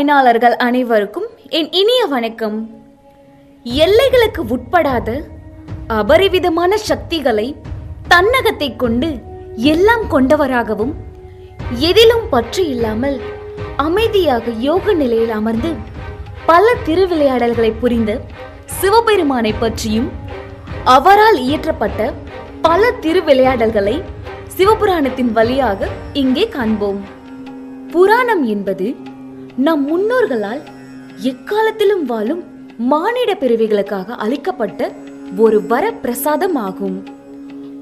பயனாளர்கள் அனைவருக்கும் என் இனிய வணக்கம். எல்லைகளுக்கு உட்படாத அபரிவிதமான சக்திகளை தன்னகத்தை கொண்டு எல்லாம் கொண்டவராகவும் எதிலும் பற்று இல்லாமல் அமைதியாக யோக நிலையில் அமர்ந்து பல திருவிளையாடல்களை புரிந்த சிவபெருமானை பற்றியும் அவரால் இயற்றப்பட்ட பல திருவிளையாடல்களை சிவபுராணத்தின் வழியாக இங்கே காண்போம். புராணம் என்பது நம் முன்னோர்களால் எக்காலத்திலும் வாழும் மானிட பிறவிகளுக்காக அளிக்கப்பட்ட ஒரு வர பிரசாதம் ஆகும்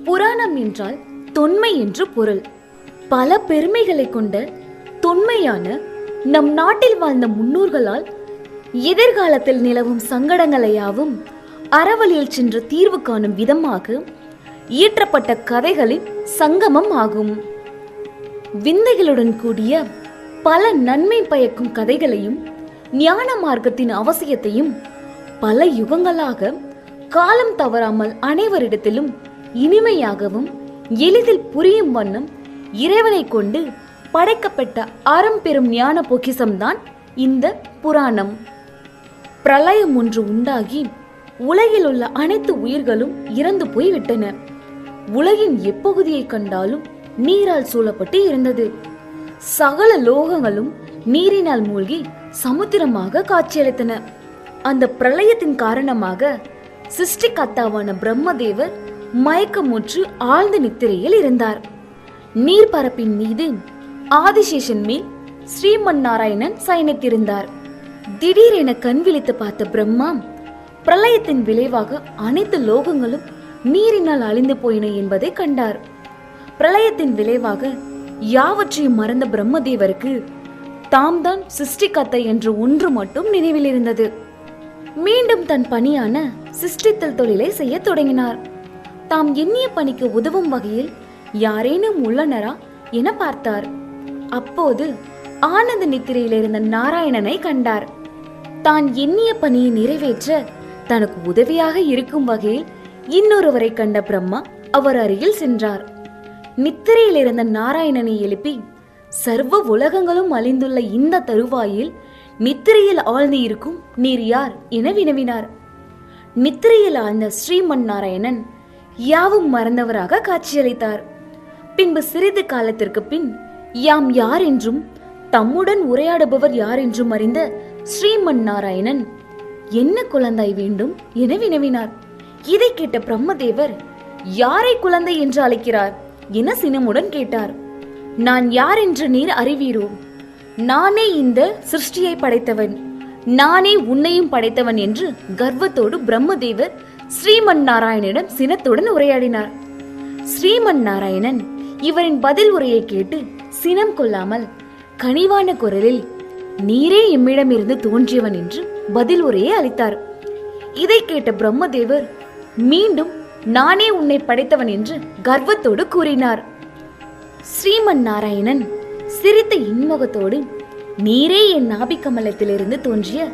புராணம் என்றால் தொன்மை என்று பொருள். பல பெருமைகளை கொண்ட தொன்மையான நம் நாட்டில் வாழ்ந்த முன்னோர்களால் எதிர்காலத்தில் நிலவும் சங்கடங்களையாவும் அறவழியில் சென்று தீர்வு காணும் விதமாக இயற்றப்பட்ட கதைகளின் சங்கமம் ஆகும். விந்தைகளுடன் கூடிய பல நன்மை பயக்கும் கதைகளையும் ஞான மார்க்கத்தின் அவசியத்தையும் பல யுகங்களாக காலம் தவறாமல் அனைவரிடத்திலும் இனிமையாகவும் எளிதில் புரியும் வண்ணம் இறைவனை கொண்டு படைக்கப்பட்ட அறம் பெறும் ஞான பொக்கிசம்தான் இந்த புராணம். பிரளயம் ஒன்று உண்டாகி உலகில் உள்ள அனைத்து உயிர்களும் இறந்து போய்விட்டன. உலகின் எப்பகுதியை கண்டாலும் நீரால் சூழப்பட்டு இருந்தது. சகல லோகங்களும் நீரினால் மூழ்கி சமுத்திரமாக காட்சியளித்தன. அந்த பிரளயத்தின் காரணமாக சிருஷ்டிகர்த்தாவான பிரம்மதேவர் மயக்கமுற்று ஆழ்ந்த நித்திரையில் இருந்தார். நீர்ப்பரப்பின் மீது ஆதிசேஷன் மேல் ஸ்ரீமன் நாராயணன் சயனித்திருந்தார். திடீரென கண் விழித்து பார்த்த பிரம்மா பிரளயத்தின் விளைவாக அனைத்து லோகங்களும் நீரினால் அழிந்து போயின என்பதை கண்டார். பிரளயத்தின் விளைவாக யாவற்றையும் மறந்த பிரம்மதேவருக்கு தாம் தான் சிருஷ்டிகர்த்தா என்ற ஒன்று மட்டும் நினைவில் இருந்தது. மீண்டும் தன் பணியான சிருஷ்டித்தல் தொழிலை செய்ய தொடங்கினார். தாம் எண்ணிய பணிக்கு உதவும் வகையில் யாரேனும் உள்ளனரா என பார்த்தார். அப்போது ஆனந்த நித்திரையில் இருந்த நாராயணனை கண்டார். தான் எண்ணிய பணியை நிறைவேற்ற தனக்கு உதவியாக இருக்கும் வகையில் இன்னொருவரை கண்ட பிரம்மா அவர் அருகில் சென்றார். நித்திரையில் இருந்த நாராயணனை எழுப்பி சர்வ உலகங்களும் அழிந்துள்ள இந்த தருவாயில் நித்திரையில் ஆழ்ந்து இருக்கும் நீர் யார்? என வினவினார். நித்திரையில் ஆழ்ந்த ஸ்ரீமன் நாராயணன் யாவும் மறந்தவராக காட்சியளித்தார். பின்பு சிறிது காலத்திற்கு பின் யாம் யார் என்றும் தம்முடன் உரையாடுபவர் யார் என்றும் அறிந்த ஸ்ரீமன் நாராயணன் என்ன குழந்தாய் வேண்டும்? என வினவினார். இதை கேட்ட பிரம்மதேவர் யாரை குழந்தை என்று அழைக்கிறார்? என சினமுடன் கேட்டார். நான் யார் என்று நீர் அறிவீரோ? நானே இந்த சிருஷ்டியை படைத்தவன். நானே உன்னையும் படைத்தவன் என்று கர்வத்தோடு பிரம்மதேவர் ஸ்ரீமன் நாராயணனிடம் சினத்துடன் உரையாடினார். ஸ்ரீமன் நாராயணன் இவரின் பதில் உரையை கேட்டு சினம் கொள்ளாமல் கனிவான குரலில் நீரே எம்மிடமிருந்து தோன்றியவன் என்று பதில் உரையை அளித்தார். இதை கேட்ட பிரம்மதேவர் மீண்டும் நானே உன்னை படைத்தவன் என்று கர்வத்தோடு கூறினார். ஸ்ரீமன் நாராயணன் சிரித்த இன்முகத்தோடு நீரே என் நாபிக்கமலத்திலிருந்து தோன்றிய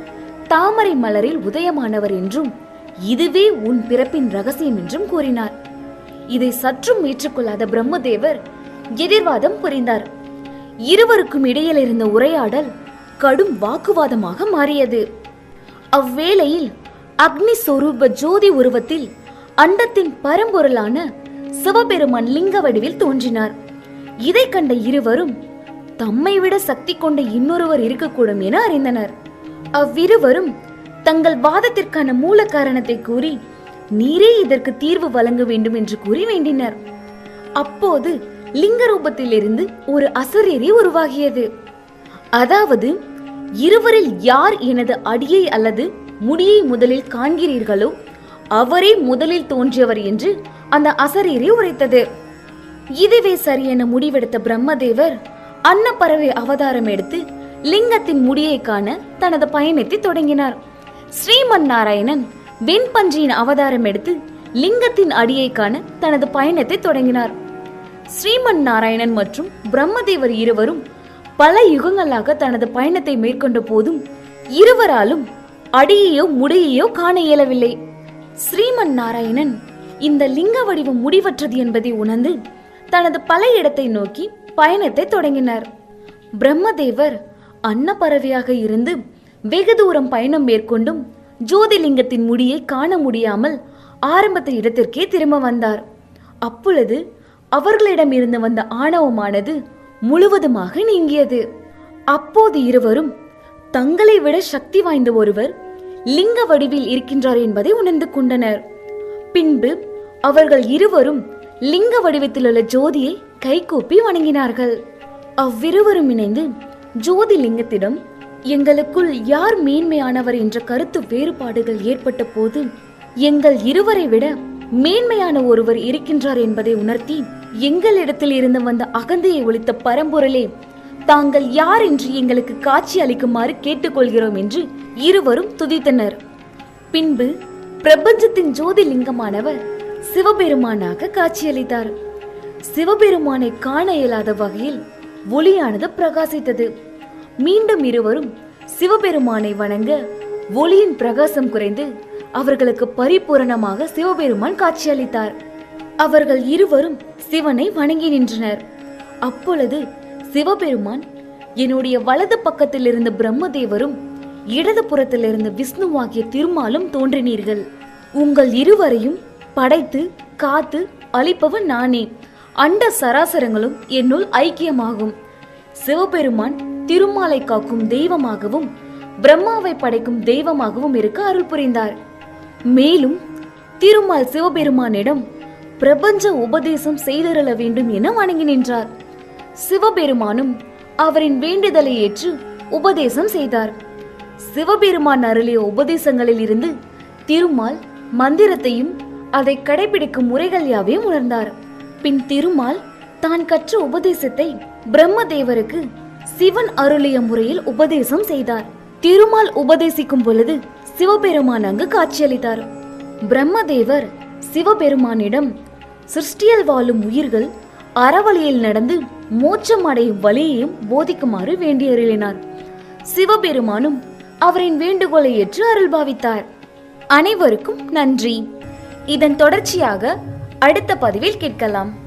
தாமரை மலரில் உதயமானவர் என்றும் இதுவே உன் பிறப்பின் ரகசியம் என்றும் கூறினார். இதை சற்றும் ஏற்றுக்கொள்ளாத பிரம்மதேவர் எதிர்வாதம் புரிந்தார். இருவருக்கும் இடையில் இருந்த உரையாடல் கடும் வாக்குவாதமாக மாறியது. அவ்வேளையில் அக்னி சொரூப ஜோதி உருவத்தில் அண்டத்தின் பரம்பொருளான சிவபெருமான் லிங்க வடிவில் தோன்றினார். இதை கண்ட இருவரும் தம்மை விட சக்தி கொண்ட இன்னொருவர் இருக்கக்கூடும் என அறிந்தனர். அவ்விருவரும் தங்கள் வாதத்திற்கான மூல காரணத்தை கூறி நீரே இதற்கு தீர்வு வழங்க வேண்டும் என்று கூறி வேண்டினர். அப்போது லிங்க ரூபத்திலிருந்து ஒரு அசரீரி உருவாகியது. அதாவது இருவரில் யார் எனது அடியை அல்லது முடியை முதலில் காண்கிறீர்களோ அவரே முதலில் தோன்றியவர் என்று அந்த அசரீரி உரைத்தது. இதுவே சரியென முடிவெடுத்த பிரம்மதேவர் அன்னப்பறவை அவதாரம் எடுத்து லிங்கத்தின் முடியை காண தனது பயணத்தை தொடங்கினார். ஸ்ரீமன் நாராயணன் வெண்பன்றியின் அவதாரம் எடுத்து லிங்கத்தின் அடியை காண தனது பயணத்தை தொடங்கினார். ஸ்ரீமன் நாராயணன் மற்றும் பிரம்மதேவர் இருவரும் பல யுகங்களாக தனது பயணத்தை மேற்கொண்ட போதும் இருவராலும் அடியையோ முடியையோ காண இயலவில்லை. ஸ்ரீமன் நாராயணன் இந்த லிங்க வடிவம் முடிவற்றது என்பதை உணர்ந்து தனது பல இடத்தை நோக்கி பயணத்தை தொடங்கினார். பிரம்மதேவர் அன்னப்பறவையாக இருந்து வெகு தூரம் பயணம் மேற்கொண்டும் ஜோதிலிங்கத்தின் முடியை காண முடியாமல் ஆரம்பத்த இடத்திற்கே திரும்ப வந்தார். அப்பொழுது அவர்களிடம் இருந்து வந்த ஆணவமானது முழுவதுமாக நீங்கியது. அப்போது இருவரும் தங்களை விட சக்தி வாய்ந்த ஒருவர் லிங்க வடிவில் இருக்கின்றார் என்பதை உணர்ந்து கொண்டனர். பின்பு அவர்கள் இருவரும் லிங்க வடிவத்திலுள்ள ஜோதியை கைகூப்பி வணங்கினார்கள். அவ்விருவரும் இணைந்து ஜோதி லிங்கத்திடம் எங்களுக்குள் யார் மேன்மையானவர் என்ற கருத்து வேறுபாடுகள் ஏற்பட்ட போது எங்கள் இருவரை விட மேன்மையான ஒருவர் இருக்கின்றார் என்பதை உணர்த்தி எங்களிடத்தில் இருந்து வந்த அகந்தையை ஒழித்த பரம்பொருளே தாங்கள் யார் என்று எங்களுக்கு காட்சி அளிக்குமாறு கேட்டுக்கொள்கிறோம் என்று இருவரும் துதித்தனர். பின்பு பிரபஞ்சத்தின் ஜோதிலிங்கமானவர் சிவபெருமானாக காட்சியளித்தார். சிவபெருமானை காண இயலாத வகையில் ஒளியானது பிரகாசித்தது. மீண்டும் இருவரும் சிவபெருமானை வணங்க ஒளியின் பிரகாசம் குறைந்து அவர்களுக்கு பரிபூரணமாக சிவபெருமான் காட்சியளித்தார். அவர்கள் இருவரும் சிவனை வணங்கி நின்றனர். அப்பொழுது சிவபெருமான் என்னுடைய வலது பக்கத்தில் இருந்த பிரம்மதேவரும் இடது புறத்தில் இருந்து விஷ்ணுவாகிய திருமாலும் தோன்றினீர்கள். உங்கள் இருவரையும் படைத்து காத்து அழிப்பவன் நானே. அண்ட சராசரங்களும் என்னுள் ஐக்கியமாகும். சிவபெருமான் திருமாலை காக்கும் தெய்வமாகவும் பிரம்மாவை படைக்கும் தெய்வமாகவும் இருக்க அருள் புரிந்தார். மேலும் திருமால் சிவபெருமானிடம் பிரபஞ்ச உபதேசம் செய்தருள வேண்டும் என வணங்கி நின்றார். சிவபெருமானும் அவரின் வேண்டுதலை ஏற்று உபதேசம் செய்தார். சிவபெருமான் அருளிய உபதேசங்களில் இருந்து திருமால் மந்திரத்தையும் அதை கடைபிடிக்கும் முறைகள் யாவையும் உணர்ந்தார். பின் திருமால் தான் கற்ற உபதேசத்தை பிரம்மதேவருக்கு சிவன் அருளிய முறையில் உபதேசம் செய்தார். திருமால் உபதேசிக்கும் பொழுது சிவபெருமான் அங்கு காட்சியளித்தார். பிரம்மதேவர் சிவபெருமானிடம் சிருஷ்டியில் வாழும் உயிர்கள் அறவழியில் நடந்து மோட்சம் அடையும் வழியையும் போதிக்குமாறு வேண்டியருளினார். சிவபெருமானும் அவரின் வேண்டுகோளை ஏற்று அருள் பாவித்தார். அனைவருக்கும் நன்றி. இதன் தொடர்ச்சியாக அடுத்த பதிவில் கேட்கலாம்.